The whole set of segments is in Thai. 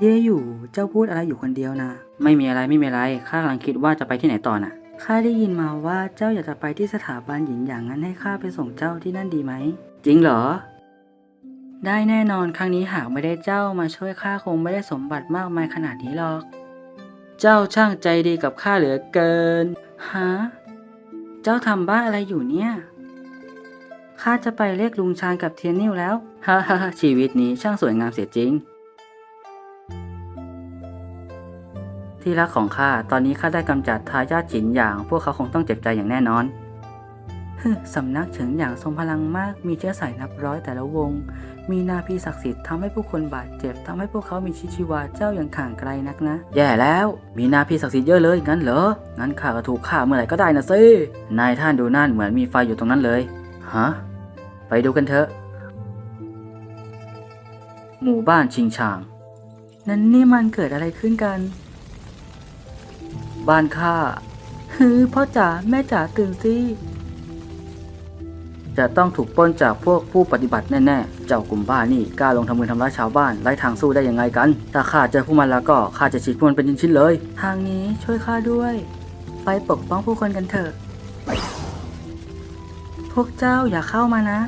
เย่อยู่ เจ้าพูดอะไรอยู่คนเดียวนะ ไม่มีอะไรไม่มีอะไร ข้ากำลังคิดว่าจะไปที่ไหนต่อน่ะ ข้าได้ยินมาว่าเจ้าอยากจะไปที่สถาบันหญินอย่างนั้นให้ข้าไปส่งเจ้าที่นั่นดีไหม จริงเหรอ ได้แน่นอนครั้งนี้หากไม่ได้เจ้ามาช่วยข้าคงไม่ได้สมบัติมากมายขนาดนี้หรอก เจ้าช่างใจดีกับข้าเหลือเกิน ฮะ เจ้าทำบ้าอะไรอยู่เนี่ย ข้าจะไปเรียกลุงชานกับเทียนนิวแล้ว ฮ่าฮ่าฮ่าชีวิตนี้ช่างสวยงามเสียจริง ที่รักของข้าตอนนี้ข้าได้กำจัดทายาทฉินหยาง พวกเขาคงต้องเจ็บใจอย่างแน่นอนฮึสำนักเฉิงหยางทรงพลังมาก มีเชื้อสายนับร้อยแต่ละวง มีนาพีศักดิ์สิทธิ์ทำให้ผู้คนบาดเจ็บทำให้พวกเขามีชีวิตชีวาเจ้ายังข่างไกลนักนะ แย่แล้ว มีนาพีศักดิ์สิทธิ์เยอะเลยงั้นเหรอ งั้นข้าก็ถูกฆ่าเมื่อไหร่ก็ได้นะสินายท่านดูนั่นเหมือนมีไฟอยู่ตรงนั้นเลย ฮะ ไปดูกันเถอะ หมู่บ้านชิงชาง นั้นนี่มันเกิดอะไรขึ้นกัน บ้านข้าฮือพ่อจ๋าแม่จ๋าตื่นสิจะต้องถูกปล้นจากพวกผู้ปฏิบัติแน่ๆ เจ้ากลุ่มบ้านี่กล้าลงทำมือทำร้ายชาวบ้านไร้ทางสู้ได้ยังไงกัน ถ้าข้าเจอพวกมันแล้วก็ข้าจะฉีกพวกมันเป็นชิ้นๆเลย ทางนี้ช่วยข้าด้วย ไปปกป้องผู้คนกันเถอะ พวกเจ้าอย่าเข้ามานะ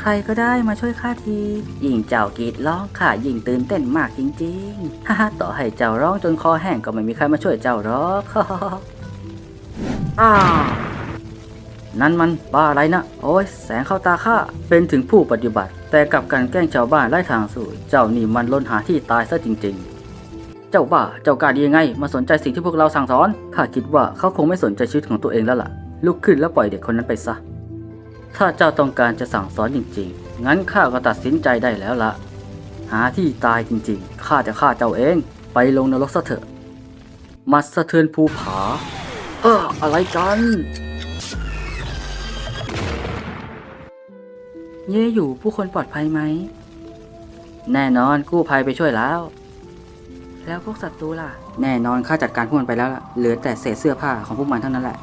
ใครก็ได้มาช่วยข้าทียิ่งเจ้ากรีดร้องข้ายิ่งตื่นเต้นมากจริงๆ ฮ่าต่อให้เจ้าร้องจนคอแห้งก็ไม่มีใครมาช่วยเจ้าหรอกอ้านั่นมันบ้าอะไรนะ โอ้ยแสงเข้าตาข้า เป็นถึงผู้ปฏิบัติ แต่กลับกันแกล้งชาวบ้านไล่ทางสู่ เจ้านี่มันล้นหาที่ตายซะจริง ๆ เจ้าบ้า เจ้ากล้าดียังไง มาสนใจสิ่งที่พวกเราสั่งสอน ข้าคิดว่าเขาคงไม่สนใจชีวิตของตัวเองแล้วล่ะ ลุกขึ้นแล้วปล่อยเด็กคนนั้นไปซะ ถ้าเจ้าต้องการจะสั่งสอนจริงๆ งั้นข้าก็ตัดสินใจได้แล้วละ หาที่ตายจริงๆ ข้าจะฆ่าเจ้าเอง ไปลงนรกซะเถอะ มัดสะเทือนภูผา เอออะไรกัน เย่อยู่ผู้คนปลอดภัยไหม แน่นอนกู้ภัยไปช่วยแล้ว แล้วพวกศัตรูล่ะ แน่นอนข้าจัดการพวกมันไปแล้วล่ะ เหลือแต่เศษเสื้อผ้าของพวกมันเท่านั้นแหละ